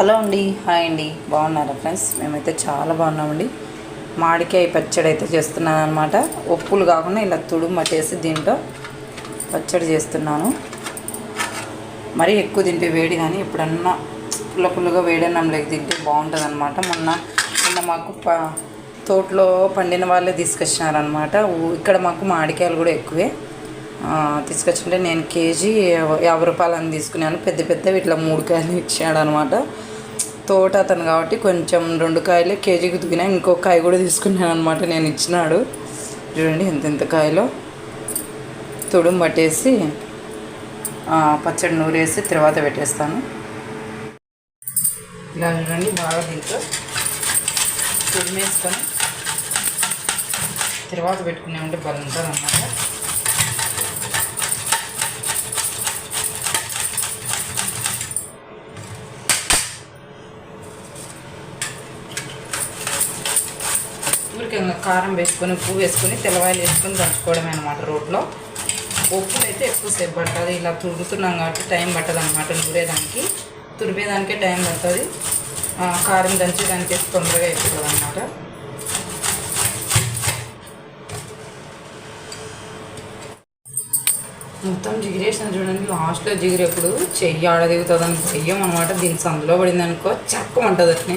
Hello అండి hi అండి. బాగున్నారా ఫ్రెండ్స్? మేమైతే చాలా బాగున్నామండి. మాడికాయ పచ్చడి అయితే చేస్తున్నాను అనమాట ఉప్పులు కాకుండా ఇలా తుడుమట్టేసి దీంట్లో పచ్చడి చేస్తున్నాను. మరీ ఎక్కువ తింటే వేడి కానీ ఎప్పుడన్నా పుల్ల పుల్లగా వేడన్నంలోకి తింటే బాగుంటుంది అనమాట మొన్న మొన్న మాకు ప తోటలో పండిన వాళ్ళే తీసుకొచ్చినారనమాట ఇక్కడ మాకు మామిడికాయలు కూడా ఎక్కువే. తీసుకొచ్చింటే నేను కేజీ యాభై రూపాయలు అని తీసుకున్నాను. పెద్ద పెద్దవి ఇట్లా మూడు కాయలు ఇచ్చాడు అనమాట తోట అతను కాబట్టి కొంచెం రెండు కాయలు కేజీకి దిగినా ఇంకో కాయ కూడా తీసుకున్నాను అనమాట నేను ఇచ్చినాడు. చూడండి ఎంత ఎంత కాయలో. తుడుం పట్టేసి పచ్చడి పచ్చడి నూరేసి తర్వాత పెట్టేస్తాను. ఇలా చూడండి బాగా దీంతో తుడిమేసుకొని తర్వాత పెట్టుకున్నామంటే బలం ఉంటుంది అన్నమాట ఊరికే ఇంకా కారం వేసుకొని ఉప్పు వేసుకొని తెల్లవాయలు వేసుకొని దంచుకోవడమే అనమాట రోట్లో. ఉప్పులు అయితే ఎక్కువసేపు పడుతుంది ఇలా తురుగుతున్నాం కాబట్టి టైం పట్టదు అనమాట నూరేదానికి తురిపేదానికే టైం పడుతుంది కారం దంచేదానికి అయితే తొందరగా అయిపోతుంది అనమాట మొత్తం జిగిరేసిన చూడండి లాస్ట్లో జిగిరేప్పుడు చెయ్యి ఆడ అని చెయ్యం అనమాట దీనికి సందులో పడింది అనుకో చక్కమంటుంది అట్నే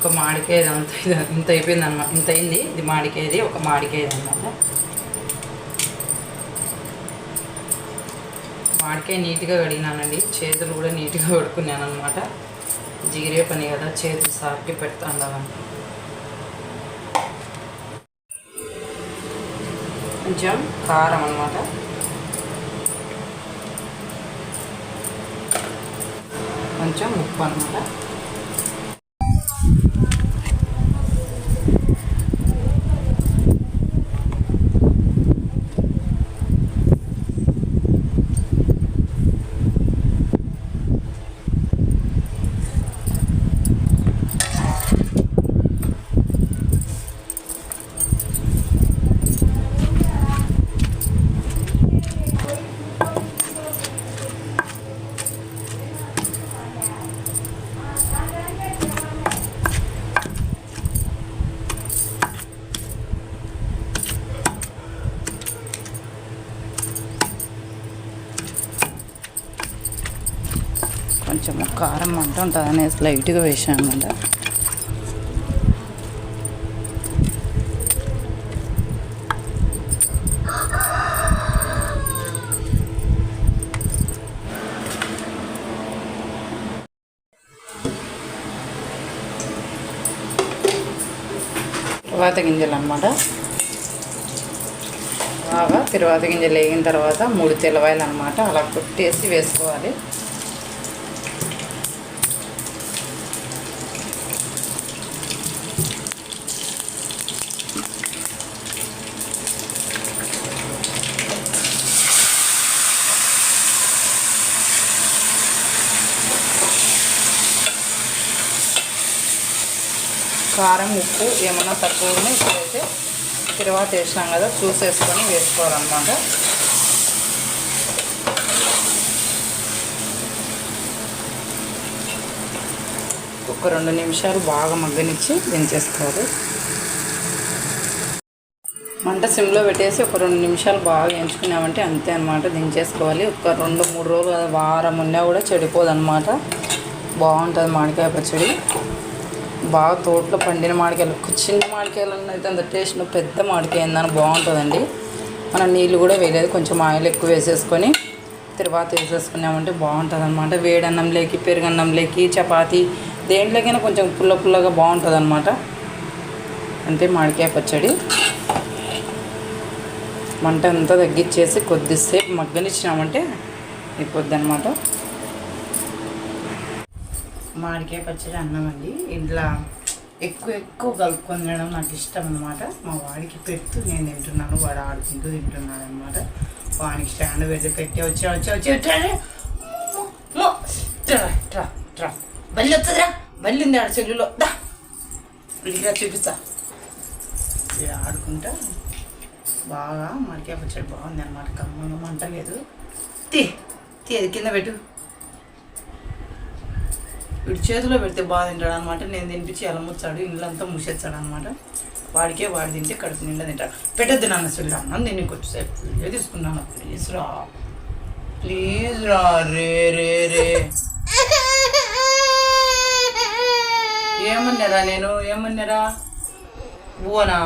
ఒక మామిడికాయ అంత ఇంత అయిపోయింది అనమాట ఇంత అయింది. ఇది మామిడికాయది ఒక మామిడికాయ అనమాట మామిడికాయ నీట్గా కడిగినానండి. చేతులు కూడా నీట్గా కడుక్కున్నాను అనమాట జిగిరే పని కదా చేతులు సాఫ్టీ పెడతా ఉండాలని. కొంచెం కారం అనమాట కొంచెం ఉప్పు అనమాట కొంచెం కారం మంట ఉంటుంది అనేసి లైట్గా వేసాను అనమాట తర్వాత గింజలు అనమాట బాగా తిరువాత గింజలు వేగిన తర్వాత మూడు తెల్లవాయలు అనమాట అలా కొట్టేసి వేసుకోవాలి. కారం ఉప్పు ఏమన్నా తక్కువ ఉన్నాయి ఇప్పుడైతే తర్వాత వేసినాం కదా చూసేసుకొని వేసుకోవాలన్నమాట. ఒక రెండు నిమిషాలు బాగా మగ్గనిచ్చి దించేసుకోవాలి. మంట సిమ్లో పెట్టేసి ఒక రెండు నిమిషాలు బాగా వేయించుకున్నామంటే అంతే అనమాట దించేసుకోవాలి. ఒక రెండు మూడు రోజులు వారం ఉన్నా కూడా చెడిపోదు అనమాట బాగుంటుంది మామిడికాయ పచ్చడి. బాగా తోటలో పండిన మామిడికాయలు చిన్న మామిడికాయలు అయితే అంత టేస్ట్ పెద్ద మామిడికాయ ఏందని బాగుంటుందండి. మనం నీళ్ళు కూడా వేయలేదు కొంచెం ఆయిల్ ఎక్కువ వేసేసుకొని తర్వాత వేసేసుకున్నామంటే బాగుంటుంది అనమాట వేడన్నంలోకి పెరుగన్నంలోకి చపాతి దేంట్లోకైనా కొంచెం పుల్ల పుల్లగా బాగుంటుంది అనమాట అంతే మామిడికాయ పచ్చడి. మంట అంతా తగ్గించేసి కొద్దిసేపు మగ్గనిచ్చినామంటే అయిపోద్ది అనమాట మామిడికాయ పచ్చడి అన్నం అండి ఇంట్లో ఎక్కువ ఎక్కువ కలుపుకొని తినడం నాకు ఇష్టం అనమాట మా వాడికి పెడుతూ నేను తింటున్నాను వాడు ఆడుకుంటూ తింటున్నాడు అనమాట వానికి స్టాండ్ పెట్టి పెట్టి వచ్చి వచ్చి వచ్చి ట్రా ట్రా ట్రా బల్లి వస్తుందిరా బల్లి ఉంది ఆడ చెల్లులో దా. ఇడికిరా చూపిస్తా. ఇలా ఆడుకుంటా. బాగా మామిడికాయ పచ్చడి బాగుంది అనమాట కమ్మంగా మంట లేదు తీ తీ అది కింద పెట్టు. వీడి చేతిలో పెడితే బాగా తింటాడు అనమాట నేను తినిపించి అలా ముచ్చాడు ఇల్లంతా మూసేస్తాడు అనమాట వాడికే వాడు తింటే కడుపు నిండా తింటాడు పెట్టద్దు నాన్న సుల్లి అన్నం నేను కొంచెంసేపు వీడియో తీసుకున్నాను ప్లీజ్ రా. ప్లీజ్ రా రే రే రే. ఏమన్నారా నేను? ఏమన్నారా? బోనా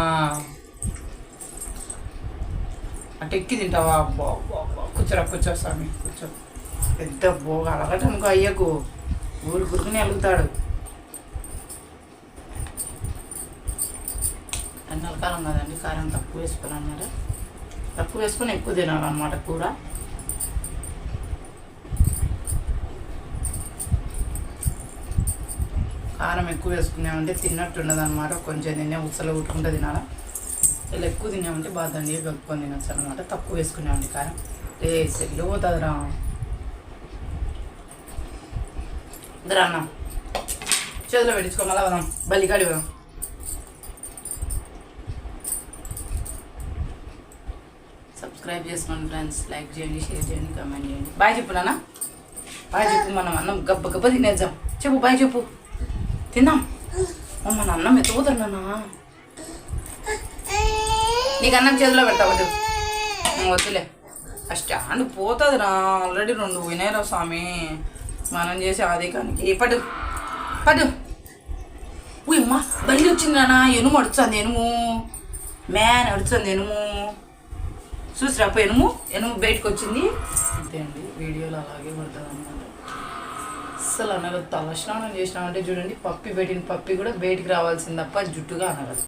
అటు ఎక్కి తింటావా? అబ్బా కూర్చోరా కూర్చో స్వామి కూర్చో. పెద్ద బోగా అలగటనుకో అయ్యకు. ఊరు కురుకుని వెలుగుతాడు ఎన్నెల కాలం కదండి కారం తక్కువ వేసుకుని అన్నారు తక్కువ వేసుకొని ఎక్కువ తినాలన్నమాట కూర. కారం ఎక్కువ వేసుకున్నామంటే తిన్నట్టు ఉండదు అనమాట కొంచెం తినే ఉచ్చలు ఉట్టుకుంటే తినాలా? ఇలా ఎక్కువ తిన్నామంటే బాగా కలుపుకొని తినచ్చు అనమాట తక్కువ వేసుకున్నామండి కారం. రే సెల్లు పోతుందిరా. ఇద్దరు అన్న చేతిలో పెట్టించుకో మళ్ళా వదాం బల్లికాడి వదాం సబ్స్క్రైబ్ చేసుకోండి ఫ్రెండ్స్ లైక్ చేయండి షేర్ చేయండి కామెంట్ చేయండి బాయ్ చెప్పు నాన్న. బాయ్ చెప్పు మనం అన్నం. గబ్బ గబ్బ తినేద్దాం. చెప్పు బాయ్ చెప్పు. తిందాం అమ్మ మన అన్నం ఎత్తుకుతారు నాన్న. నీకు అన్నం చేతిలో పెడతా వద్దులే. ఆ స్టాండ్ పోతుంది రా ఆల్రెడీ రెండు వినాయరావు స్వామి. మనం చేసే ఆదికానికి. పడు. పడు. అమ్మా బయలు వచ్చింది నాన్న ఎనుము అడుచుంది ఎనుము. మ్యాన్ అడుచుంది ఎనుము. చూసిరా అప్పుడు ఎనుము? ఎనుము బయటకు వచ్చింది. అంతే అండి వీడియోలో అలాగే పడుతుంది అనమాట అస్సలు అనగదు తల స్నానం చేసినామంటే చూడండి పప్పి పెట్టిన పప్పి కూడా బయటికి రావాల్సింది తప్ప జుట్టుగా అనగదు